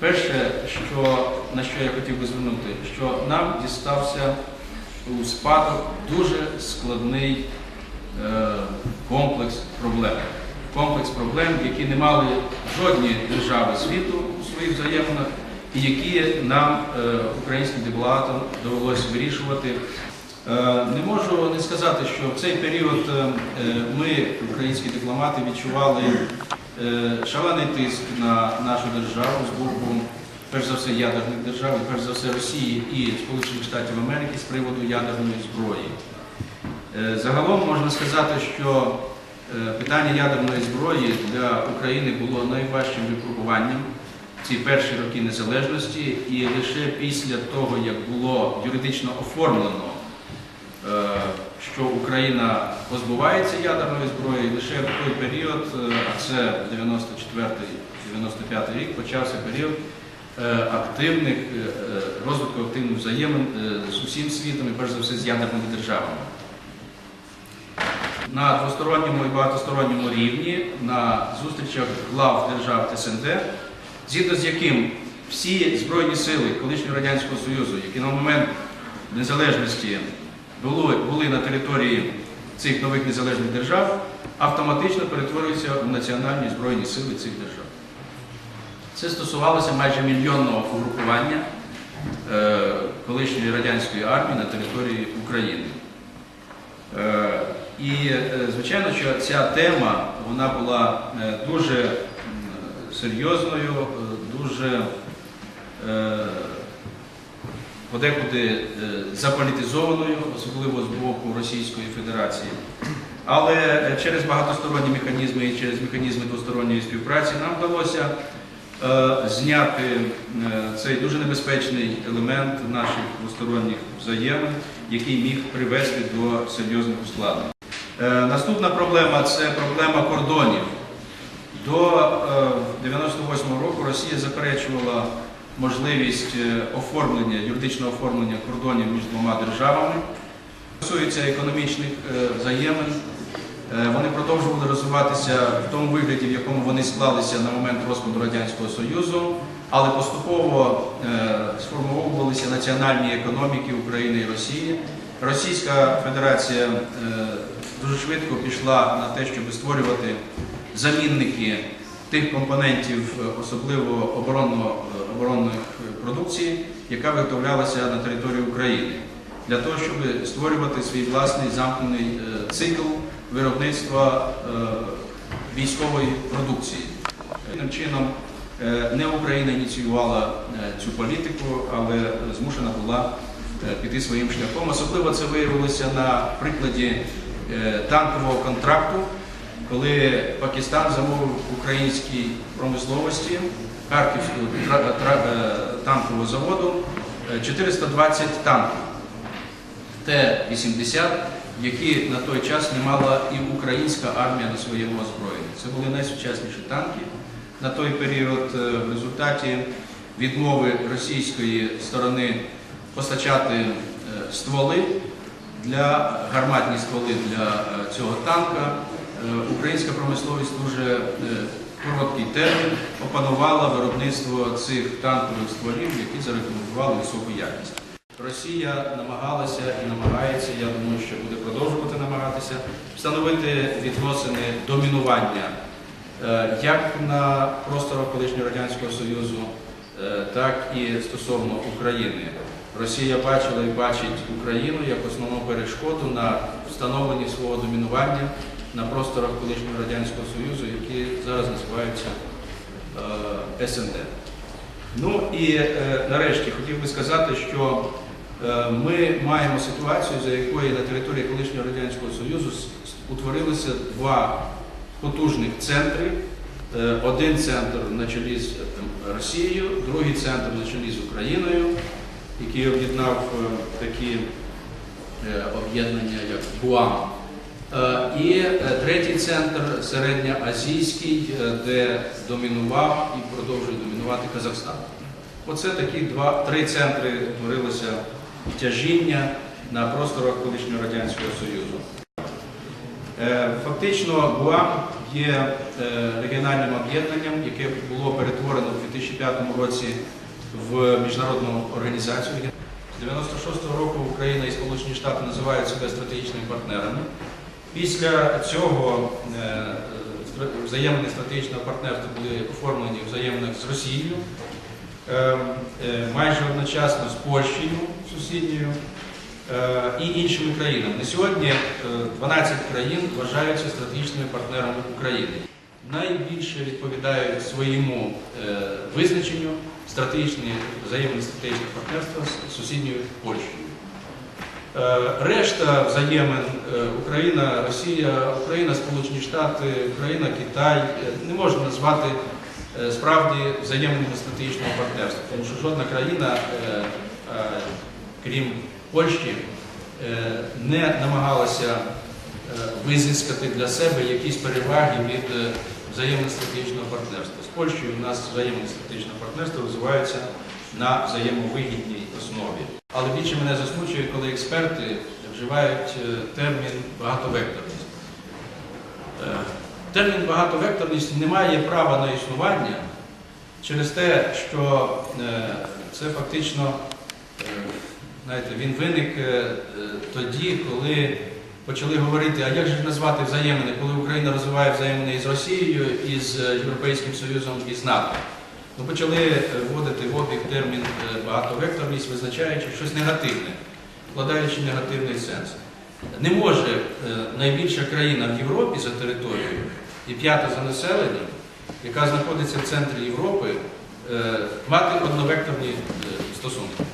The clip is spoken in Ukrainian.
Перше, що, на що я хотів би звернути, що нам дістався у спадок дуже складний е, комплекс проблем. Комплекс проблем, які не мали жодні держави світу у своїх взаєминах, і які нам, е, українським дипломатам, довелося вирішувати. Е, Не можу не сказати, що в цей період е, ми, українські дипломати, відчували е, шалений тиск на нашу державу з боку, перш за все, ядерних держав, перш за все Росії і Сполучених Штатів Америки з приводу ядерної зброї. Загалом можна сказати, що питання ядерної зброї для України було найважчим випробуванням ці перші роки незалежності, і лише після того, як було юридично оформлено, що Україна позбувається ядерної зброї, лише в той період, е, а це 94-95 рік, почався період е, активних е, розвитку активних взаємин з усім світом і перш за все з ядерними державами. На двосторонньому і багатосторонньому рівні на зустрічах глав держав СНД, згідно з яким всі збройні сили колишнього радянського союзу, які на момент незалежності були, на території цих нових незалежних держав, автоматично перетворюються в національні збройні сили цих держав. Це стосувалося майже мільйонного угрупування е, колишньої радянської армії на території України. Е, І, е, звичайно, що ця тема вона була дуже серйозною, дуже е, подекуди е, заполітизованою, особливо з боку Російської Федерації. Але е, через багатосторонні механізми і через механізми двосторонньої співпраці нам вдалося е, зняти цей дуже небезпечний елемент наших двосторонніх взаємин, який міг привести до серйозних ускладнень. Наступна проблема це проблема кордонів. До 98-го року Росія заперечувала можливість е, оформлення, юридичного оформлення кордонів між двома державами. Стосується економічних е, взаємин, е, вони продовжували розвиватися в тому вигляді, в якому вони склалися на момент розпаду Радянського Союзу, але поступово сформовувалися національні економіки України і Росії. Російська Федерація дуже швидко пішла на те, щоб створювати замінники тих компонентів, е, особливо оборонно, е, оборонної продукції, яка виготовлялася на території України, для того, щоб створювати свій власний замкнений е, цикл виробництва військової продукції. Таким чином, не Україна ініціювала цю політику, але змушена була піти своїм шляхом. Особливо це виявилося на прикладі танкового контракту, коли Пакистан замовив українській промисловості Харківського е, танкового заводу е, 420 танків Т-80, які на той час не мала і українська армія на своєму озброєнні. Це були найсучасніші танки на той період. Е, В результаті відмови російської сторони постачати е, стволи для гарматні стволи для е, цього танка. Е, Українська промисловість дуже е, короткий термін опанувала виробництво цих танкових стволів, які зарекомендували високу якість. Росія намагалася і намагається, я думаю, що буде продовжувати намагатися встановити відносини домінування е, як на просторах колишнього радянського союзу, так і стосовно України. Росія бачила і бачить Україну як основну перешкоду на встановленні свого домінування на просторах колишнього радянського союзу, які зараз називаються е, СНД. Ну і е, нарешті хотів би сказати, що е, ми маємо ситуацію, за якої на території колишнього радянського союзу утворилися два потужних центри. Е, Один центр на чолі з е, Росією, другий центр на чолі з Україною, який об'єднав е, такі е, об'єднання, як ГУАМ. Е, І е, третій центр середньоазійський, е, де домінував і продовжує домінувати Казахстан. Оце такі два, три центри утворилося тяжіння на просторах колишнього Радянського Союзу. Фактично Гуам є регіональним об'єднанням, яке було перетворено у 2005 році в міжнародну організацію. З 96-го року Україна і Сполучені Штати називають себе стратегічними партнерами. Після цього е, взаємини стратегічного партнерства були оформлені в взаєминах з Росією, е, е, майже одночасно з Польщею сусідньою і іншими країнами. На сьогодні е, 12 країн вважаються стратегічними партнерами України. Найбільше відповідають своєму визначенню стратегічні взаємне стратегічне партнерство з сусідньою Польщею. Е, Решта взаємин е, Україна, Росія, Україна, Сполучені Штати, Україна, Китай е, не можна назвати справді взаємними стратегічного партнерства, тому що жодна країна, крім Польщі, не намагалася визискати для себе якісь переваги від взаємно стратегічного партнерства. З Польщею у нас взаємне стратегічне партнерство розвивається на взаємовигідній основі. Але більше мене засмучує, коли експерти вживають е, термін багатовекторність. Е, Термін багатовекторність не має права на існування через те, що е, це фактично, він виник тоді, коли почали говорити, а як же назвати взаємини, коли Україна розвиває взаємини із Росією, із е, Європейським Союзом і з НАТО. Ми почали е, вводити в обіг термін е, багатовекторність, визначаючи щось негативне, вкладаючи негативний сенс. Не може е, найбільша країна в Європі за територією і п'ята за населенням, яка знаходиться в центрі Європи, мати одновекторні стосунки.